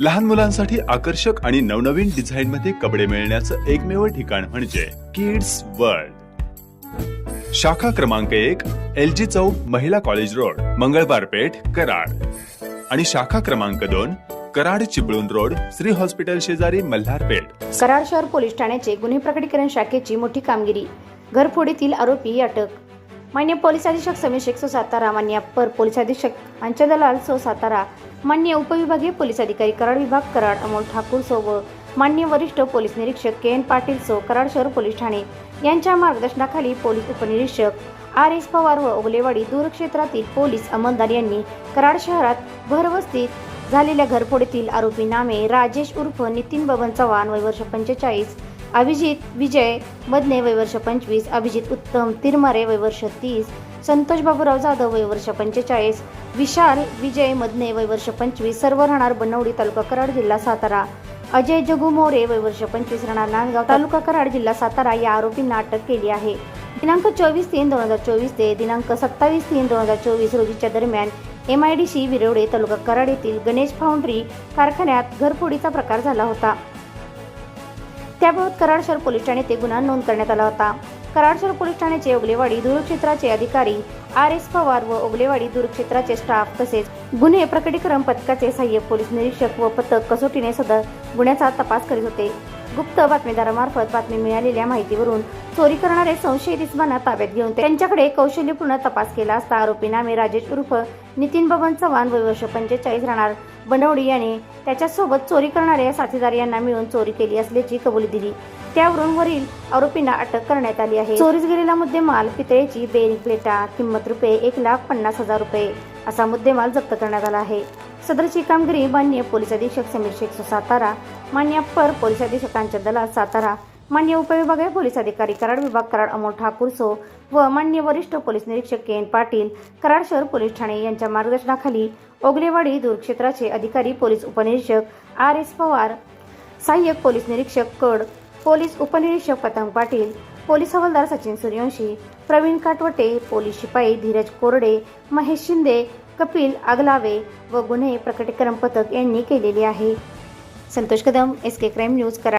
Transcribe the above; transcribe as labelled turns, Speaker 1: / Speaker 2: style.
Speaker 1: लहान मुलांसाठी आकर्षक आणि नवनवीन डिझाईन मध्ये कपडे मिळण्याचं एकमेव ठिकाण म्हणजे किड्स वर्ल्ड शाखा क्रमांक एक एल जी चौक महिला कॉलेज रोड मंगळबार पेठ कराड. आणि शाखा क्रमांक दोन कराड चिपळूण रोड श्री हॉस्पिटल शेजारी मल्हार पेठ.
Speaker 2: कराड शहर पोलीस ठाण्याचे गुन्हे प्रकटीकरण शाखेची मोठी कामगिरी. घरफोडीतील आरोपी अटक. मान्य पोलीस अधीक्षक समीर शेख सो सातारा. मान्य अप्पर पोलीस अधीक्षक अंचदलाल सो सातारा. मान्य उपविभागीय पोलीस अधिकारी कराड विभाग कराड अमोल ठाकूर सो व मान्य वरिष्ठ पोलीस निरीक्षक के एन पाटील सो कराड शहर पोलीस ठाणे. यांच्या मार्गदर्शनाखाली पोलीस उपनिरीक्षक आर एस पवार व ओगलेवाडी दूरक्षेत्रातील पोलीस अमलदार यांनी कराड शहरात घरवस्तीत झालेल्या घरफोडीतील आरोपी नामे राजेश उर्फ नितीन बबन चव्हाण वय वर्ष पंचेचाळीस अभिजित विजय मदने वय वर्ष पंचवीस अभिजित उत्तम तिरमारे वय वर्ष तीस संतोष बाबूराव जाधव वय वर्ष पंचेचाळीस. विशाल विजय मदने वय वर्ष पंचवीस. सर्व राहणार बनवडी तालुका कराड जिल्हा सातारा. अजय जगू मोरे वय वर्ष पंचवीस राहणार नांदगाव तालुका कराड जिल्हा सातारा या आरोपींना अटक केली आहे. दिनांक चोवीस तीन दोन हजार चोवीस ते दिनांक सत्तावीस तीन दोन हजार चोवीस रोजीच्या दरम्यान M I D C Virwade तालुका कराड येथील गणेश फाउंड्री कारखान्यात घरफोडीचा प्रकार झाला होता. त्याबाबत कराड शहर पोलीस ठाणे गुन्हा नोंद करण्यात आला होता. कराडसर पोलीस ठाण्याचे ओगलेवाडी दूरक्षेत्राचे अधिकारी आर एस पवार व ओगलेवाडी दूरक्षेत्राचे स्टाफ तसेच गुन्हे प्रकटीकरण पथकाचे सहाय्यक पोलीस निरीक्षक व पथक कसोटीने सदर गुन्ह्याचा तपास करीत होते. गुप्त बातमीदारामार्फत बातमी मिळालेल्या माहितीवरून चोरी करणारे संशयित इस्माना ताब्यात घेऊन त्यांच्याकडे कौशल्यपूर्ण तपास केला असता आरोपी नामे राजेश उर्फ नितीन बबन चव्हाण वय वर्ष पंचेचाळीस राहणार बनवडी याने त्याच्यासोबत चोरी करणाऱ्या साथीदार यांना मिळून चोरी केली असल्याची कबुली दिली. त्यावरून वरील आरोपींना अटक करण्यात आली आहे. चोरीस गेलेला मुद्देमाल पितळेची बेरिंग प्लेटा किंमत रुपये एक लाख पन्नास हजार रुपये असा मुद्देमाल जप्त करण्यात आला आहे. सदरची कामगिरी मान्य पोलीस अधीक्षक समीर शेख सातारा मान्य अप्पर पोलीस अधीक्षकांच्या दलात सातारा मान्य उपविभागीय पोलीस अधिकारी कराड विभाग कराड अमोल ठाकूर सो व मान्य वरिष्ठ पोलीस निरीक्षक के एन पाटील कराड शहर पोलीस ठाणे यांच्या मार्गदर्शनाखाली ओगलेवाडी दूरक्षेत्राचे अधिकारी पोलीस उपनिरीक्षक आर एस पवार सहाय्यक पोलीस निरीक्षक कड पोलीस उपनिरीक्षक पतंग पाटील पोलीस हवालदार सचिन सूर्यवंशी प्रवीण काटवटे पोलीस शिपाई धीरज कोरडे महेश शिंदे कपिल आगलावे व गुन्हे प्रकटीकरण पथक यांनी केलेली आहे. Santosh Kadam S K crime news करा